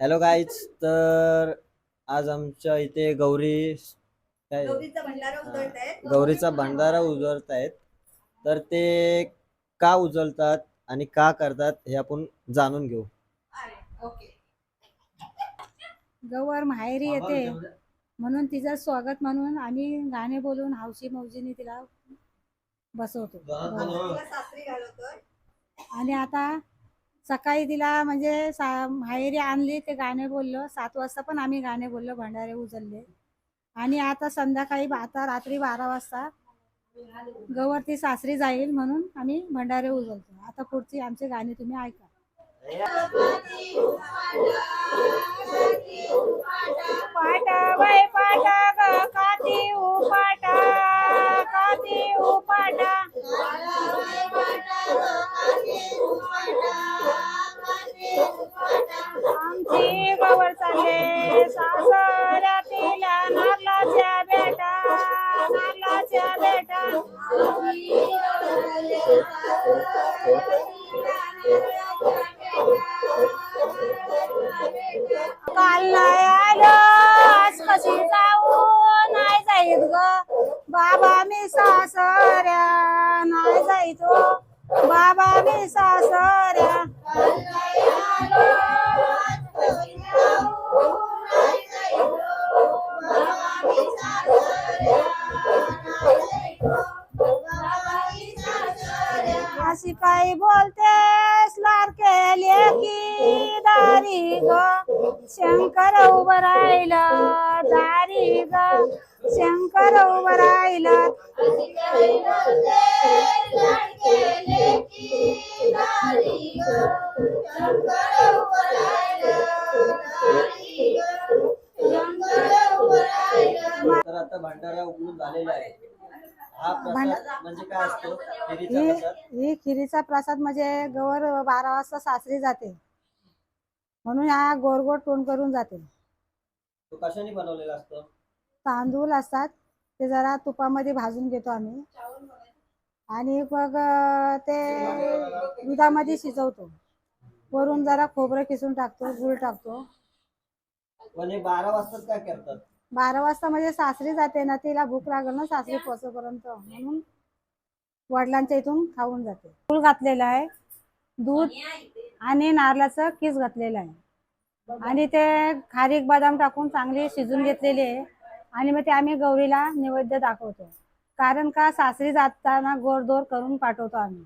Hello guys तर आज आमच्या इथे गौरी काय? गौरीचा भंडारा उधळत आहेत गौरीचा भंडारा उजळत आहेत तर ते का उजळतात आणि का करतात हे आपण जाणून घेऊ. ओके. गौर माहेरी येते. म्हणून तिचं स्वागत म्हणून आम्ही गाणे बोलून हौशी मौजीने तिला बसवतो. आणि आता सकाळी तिला म्हणजे सा माहेरी आणली ते गाणे बोललो. सात वाजता पण आम्ही गाणे बोललो भंडारे उचलले. आणि आता संध्याकाळी आता रात्री बारा वाजता गौर ती सासरी जाईल म्हणून आम्ही भंडारे उजलतो आता पुढची आमचे गाणे तुम्ही ऐका. आमची गवर चालले. सासऱ्यातील नारलाच्या बेटा नारलाच्या बेटा. काल नाही आलो आज कशी जाऊ? नाही जाईत ग. बाबा मी सासऱ्या नाही जायचो हो. बाबा मी सासऱ्या अशी काही बोलते लाडके लेकी दारी ग. शंकर उभं राहिलं दारी ग. शंकर उभं राहिलं. तर आता भंडारा उघडून झालेला आहे. हा प्रसाद म्हणजे काय असतो? खिरीचा ही प्रसाद? ही खिरीचा प्रसाद म्हणजे गवर बारा वाजता सासरी जाते. म्हणून हा गोड तोंड करून जाते. तो कशाने बनवलेला असतो? तांदूळ असतात. ते जरा तुपामध्ये भाजून घेतो आम्ही. आणि मग अं, ते दुधामध्ये शिजवतो. वरून जरा खोबरं किसून टाकतो गूळ टाकतो. हे बारा वाजताच काय करतात? बारा वाजता म्हणजे सासरी जाते ना तिला भूक लागल ना सासरी पोचेपर्यंत म्हणून वडिलांच्या इथून खाऊन जाते. फूल घातलेलं आहे दूध आणि नारळाचं किस घातलेलं आहे. आणि ते खारीक बदाम टाकून चांगली शिजून घेतलेली आहे. आणि मग ते आम्ही गौरीला नैवेद्य दाखवतो. कारण का सासरी जाताना गोरदोर करून पाठवतो आम्ही.